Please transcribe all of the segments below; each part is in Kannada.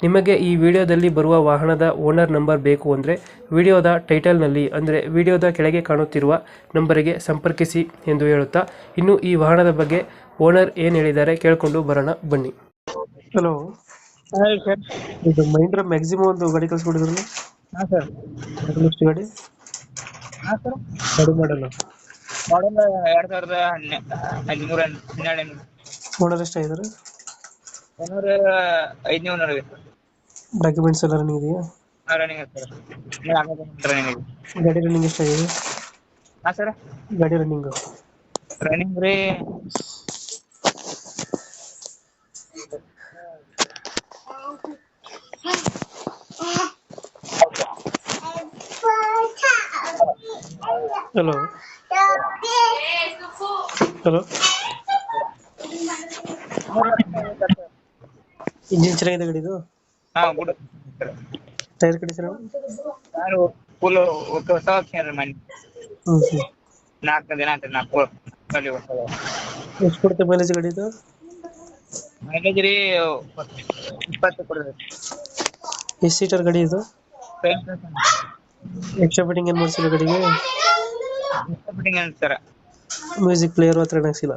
ನಿಮಗೆ ಈ ವಿಡಿಯೋದಲ್ಲಿ ಬರುವ ವಾಹನದ ಓನರ್ ನಂಬರ್ ಬೇಕು ಅಂದರೆ ವಿಡಿಯೋದ ಟೈಟಲ್ನಲ್ಲಿ ಅಂದರೆ ವಿಡಿಯೋದ ಕೆಳಗೆ ಕಾಣುತ್ತಿರುವ ನಂಬರಿಗೆ ಸಂಪರ್ಕಿಸಿ ಎಂದು ಹೇಳುತ್ತಾ ಇನ್ನು ಈ ವಾಹನದ ಬಗ್ಗೆ ಓನರ್ ಏನು ಹೇಳಿದ್ದಾರೆ ಕೇಳಿಕೊಂಡು ಬರೋಣ ಬನ್ನಿ. ಹಲೋ ಹಾಯ್ ಸರ್ ಇದು ಮಹೀಂದ್ರ ಮ್ಯಾಕ್ಸಿಮಮ್ ಒಂದು ಗಾಡಿ ಕಳಿಸ್ಕೊಡಿದ್ರಲ್ಲ? ಹಾಂ ಸರ್ ಎಷ್ಟು ಗಾಡಿ? ಹಾಂ ಸರ್ ಗಾಡಿ ಮಾಡಲ್ಲ ಮಾಡಲ್ ಎರಡು ಸಾವಿರದ ಹನ್ನೆ ಹದಿಮೂರು ಹನ್ನೆರಡು ಓನರ್ ಎಷ್ಟಾಗಿದ್ದಾರೆ ಒಂದೂರ ಐದುನೂರು ನಲವತ್ತು ಡಾಕ್ಯುಮೆಂಟ್ಸ್ ಎಲ್ಲ ರನ್ನಿಂಗ್ ಇದೆಯಾ? ರನ್ನಿಂಗ್ ಸರ್ ರನ್ನಿಂಗ್ ಗಾಡಿ ರನ್ನಿಂಗ್ ಎಷ್ಟಾಗಿದೆ? ಹಾಂ ಸರ್ ಗಾಡಿ ರನ್ನಿಂಗ್ ರನ್ನಿಂಗ್ ರೀ ಹಲೋ ಹಲೋ ಇಂಜಿನ್ ಚೆನ್ನಾಗಿದೆ ಗಾಡಿದು ಹಾ ಗುಡ್. ಟೈರ್ ಟೈರ್ ಕಂಡೀಷನ್ ನಾನು ಫುಲ್ ಹೊಸ ಹಾಕ್ತೀನಿ ಮನೆ. ಹ್ಞೂ ಹ್ಞೂ ನಾಲ್ಕು ದಿನ ಅಂತ ನಾಲ್ಕು ಕಲಿ ಹೊಸ ಎಷ್ಟು ಕೊಡುತ್ತೆ ಮೈಲೇಜ್ ಗಾಡಿದು ಮೈಲೇಜ್ ರೀ ಇಪ್ಪತ್ತು ಕೊಡ್ತದೆ. ಎಷ್ಟು ಸೀಟರ್ ಗಾಡಿ ಇದು? ಎಕ್ಸ್ಟ್ರಾ ಫಿಟ್ಟಿಂಗ್ ಏನು ಮಾಡಿಸಿಲ್ಲ ಗಾಡಿಗೆ? ಫಿಟ್ಟಿಂಗ್ ಏನು ಸರ್ ಮ್ಯೂಸಿಕ್ ಪ್ಲೇಯರ್ ಹತ್ರ ಹಾಕ್ಸಿಲ್ಲ?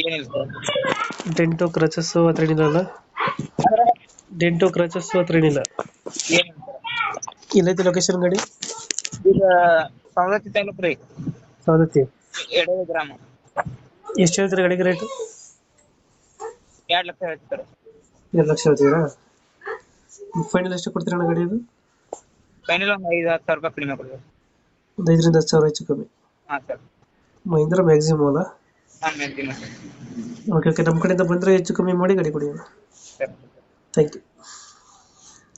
ಏನಿಲ್ಲ. ಸರ್ ಡೆಂಟೋ ಕ್ರಚಸ್ಸು ಹತ್ರ ಏನಿಲ್ಲ ಡೆಂಟೋ ಕ್ರಚಸ್ ಹತ್ರ ಏನಿಲ್ಲ ಸರ್ ಎಲ್ಲೈತಿ ಲೊಕೇಶನ್ ಗಾಡಿ? ಈಗ ಸವದತ್ತಿ ತಾಲೂಕು ರೀ. ಸೌದತ್ತಿ ಎಡವೆ ಗ್ರಾಮ. ಎಷ್ಟು ಹೇಳ್ತೀರಿ ಗಾಡಿಗೆ ರೇಟು ಎರಡು ಲಕ್ಷ ಹೇಳ್ತಾರೆ ಎರಡು ಲಕ್ಷ ಹೇಳ್ತೀರಾ? ಫೈನಲ್ ಎಷ್ಟು ಕೊಡ್ತೀರಾ ಅಣ್ಣ ಗಾಡಿ ಇದು? ಫೈನಲ್ ಒಂದು ಐದು ಹತ್ತು ಸಾವಿರ ರೂಪಾಯಿ ಕಡಿಮೆ ಕೊಡ್ತೀವಿ. ಒಂದು ಐದರಿಂದ ಹತ್ತು ಸಾವಿರ ಹೆಚ್ಚು ಕಮ್ಮಿ. ಹಾಂ ಸರ್. ಮಹೀಂದ್ರ ಮ್ಯಾಕ್ಸಿಮಮ್ ಅಲ್ಲ? ಓಕೆ ಓಕೆ ನಮ್ಮ ಕಡೆಯಿಂದ ಬಂದರೆ ಹೆಚ್ಚು ಕಮ್ಮಿ ಮಾಡಿ ಗಾಡಿ ಕೊಡಿ Thank you.